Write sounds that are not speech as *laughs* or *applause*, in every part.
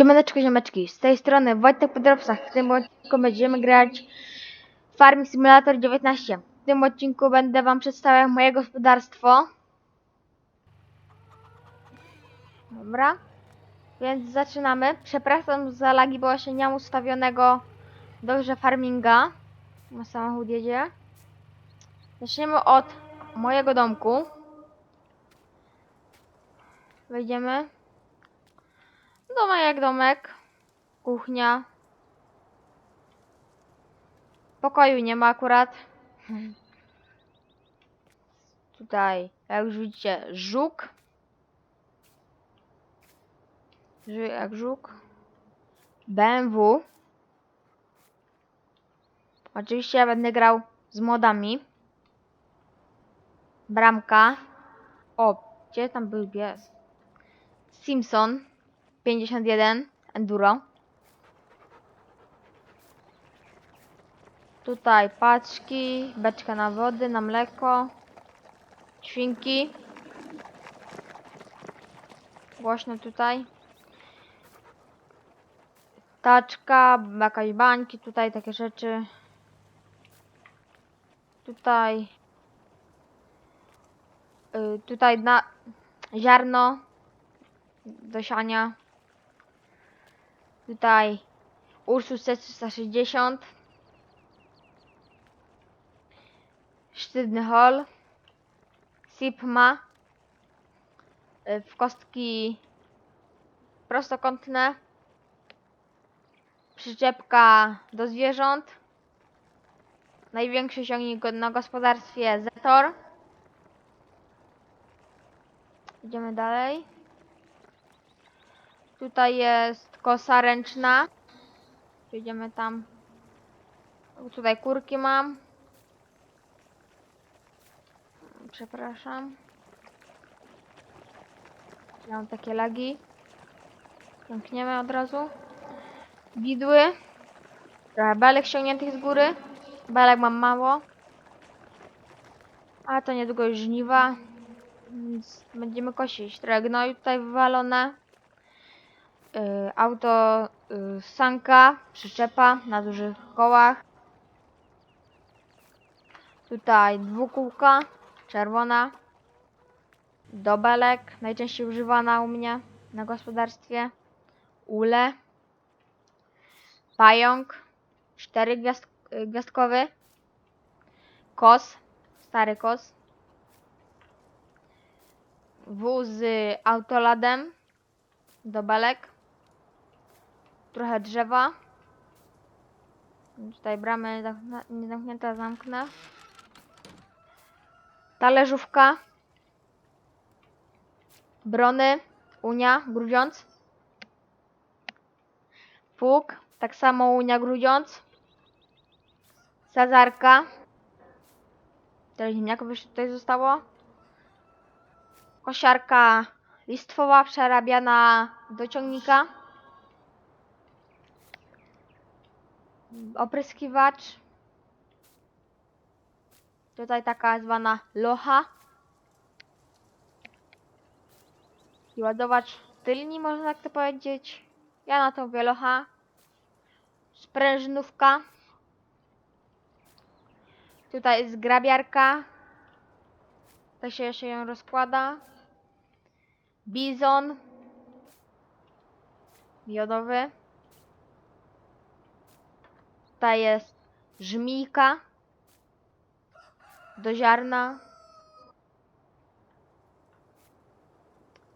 Siemaneczko, ziomeczki, z tej strony Wojtek Podropsach. W tym odcinku będziemy grać Farming Simulator 19. W tym odcinku będę wam przedstawiał moje gospodarstwo. Dobra, więc zaczynamy. Przepraszam za lagi, bo właśnie nie mam ustawionego dobrze farminga. Mój samochód jedzie. Zaczniemy od mojego domku. Wejdziemy. Domek jak domek. Kuchnia. Pokoju nie ma akurat. *laughs* Tutaj, jak już widzicie, żuk. Jak żuk. BMW. Oczywiście ja będę grał z modami. Bramka. O, gdzie tam był pies? Simpson. 51 Enduro. Tutaj paczki, beczka na wody, na mleko, świnki. Głośno tutaj. Taczka, jakaś bańki, tutaj takie rzeczy. Tutaj. Y, tutaj na ziarno do siania. Tutaj Ursus C360. Sztywny hol. Sipma. y, W kostki prostokątne. Przyczepka do zwierząt. Największy ciągnik na gospodarstwie Zetor. Idziemy dalej. Tutaj jest kosa ręczna. Idziemy tam. Tutaj kurki mam. Przepraszam. Mam takie lagi. Zamkniemy od razu. Widły. Trochę belek ściągniętych z góry. Belek mam mało. A to niedługo już żniwa. Więc będziemy kosić. Trochę gnoju tutaj wywalone. Y, auto y, sanka, przyczepa na dużych kołach. Tutaj dwukółka, czerwona. Dobelek, najczęściej używana u mnie na gospodarstwie. Ule. Pająk, cztery gwiazd, y, gwiazdkowy. Kos, stary kos. Wóz z autoladem. Dobelek trochę drzewa. Tutaj zamknę- nie zamknięta, zamknę. Talerzówka. Brony, Unia, grudziąc. Pług, tak samo Unia, grudziąc. Sazarka. Tyle ziemniaków jeszcze tutaj zostało. Kosiarka listwowa, przerabiana do ciągnika. Opryskiwacz. Tutaj taka zwana locha. I ładowacz tylni, można tak to powiedzieć. Ja na to mówię locha. Sprężynówka. Tutaj jest grabiarka. To się jeszcze ją rozkłada. Bizon. Jodowy. Tutaj jest żmijka do ziarna.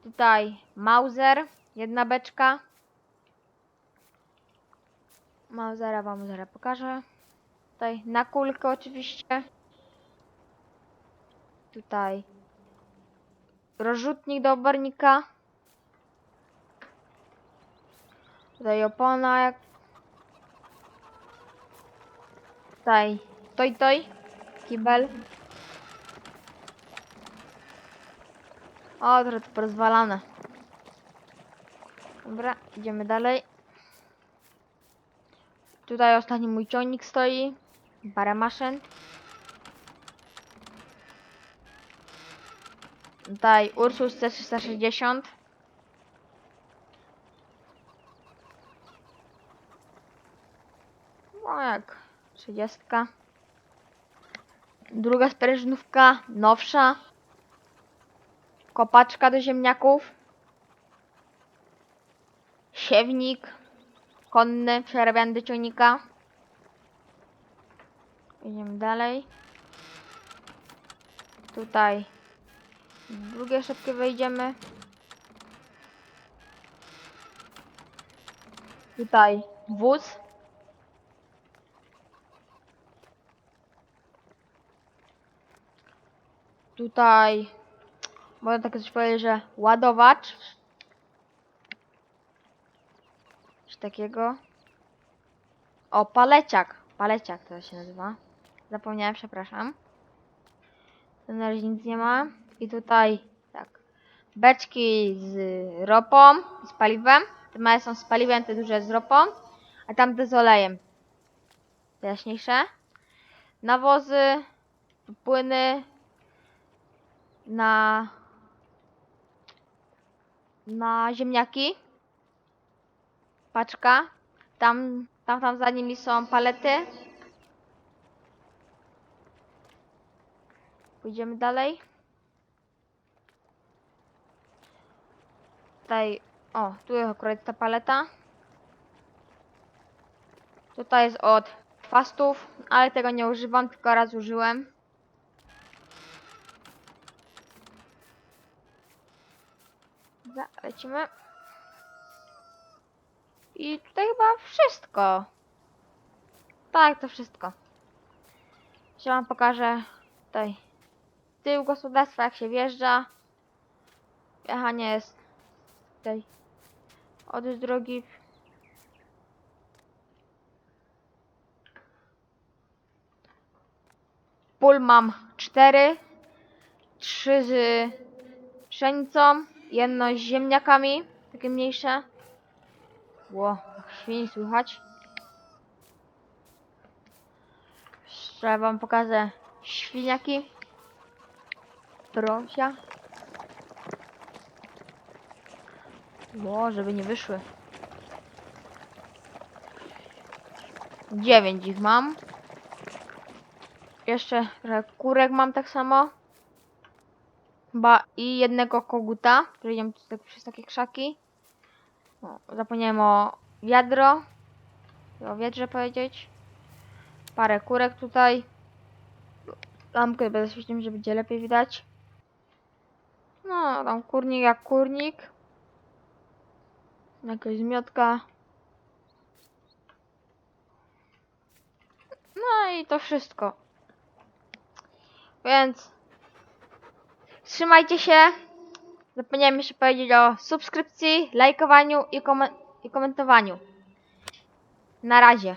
Tutaj Mauser, jedna beczka. Mausera wam zaraz pokażę. Tutaj na kulkę oczywiście. Tutaj rozrzutnik do obornika. Tutaj opona Tutaj toj toj, kibel. O, trochę to porozwalane. Dobra, idziemy dalej. Tutaj ostatni mój ciągnik stoi. Parę maszyn. Tutaj Ursus C360. 30. Druga sprężynówka, nowsza. Kopaczka do ziemniaków. Siewnik konny przerabiany do ciągnika. Idziemy dalej. Tutaj drugie szybkie wejdziemy. Tutaj wóz Tutaj można tak coś powiedzieć, że ładowacz. Coś takiego. O, paleciak. Paleciak to się nazywa. Zapomniałem, przepraszam. Tu na razie nic nie ma. I tutaj, tak. Beczki z ropą, z paliwem. Te małe są z paliwem, te duże z ropą. A tamte z olejem. Jaśniejsze. Nawozy, płyny na na ziemniaki. Paczka. Tam, tam, tam za nimi są palety. Pójdziemy dalej. Tutaj, o, tu jest akurat ta paleta. Tutaj jest od fastów, ale tego nie używam, tylko raz użyłem. Dobra, lecimy. I tutaj chyba wszystko. Tak, to wszystko. Jeszcze wam pokażę tutaj tył gospodarstwa, jak się wjeżdża. Jechanie jest tutaj od drogi. Pól mam cztery. Trzy z pszenicą, jedno z ziemniakami, takie mniejsze. Ło, jak świni słychać. Jeszcze wam pokażę świniaki. Prosia. Ło, żeby nie wyszły. Dziewięć ich mam. Jeszcze kurek mam tak samo. Chyba i jednego koguta, który idziemy tutaj przez takie krzaki. Zapomniałem o wiadro. O wiedrze powiedzieć. Parę kurek tutaj. Lampkę będę świecić, że będzie lepiej widać. No, tam kurnik jak kurnik. Jakaś zmiotka. No i to wszystko. Więc trzymajcie się. Zapomniałem jeszcze powiedzieć o subskrypcji, lajkowaniu i, komen- i komentowaniu. Na razie.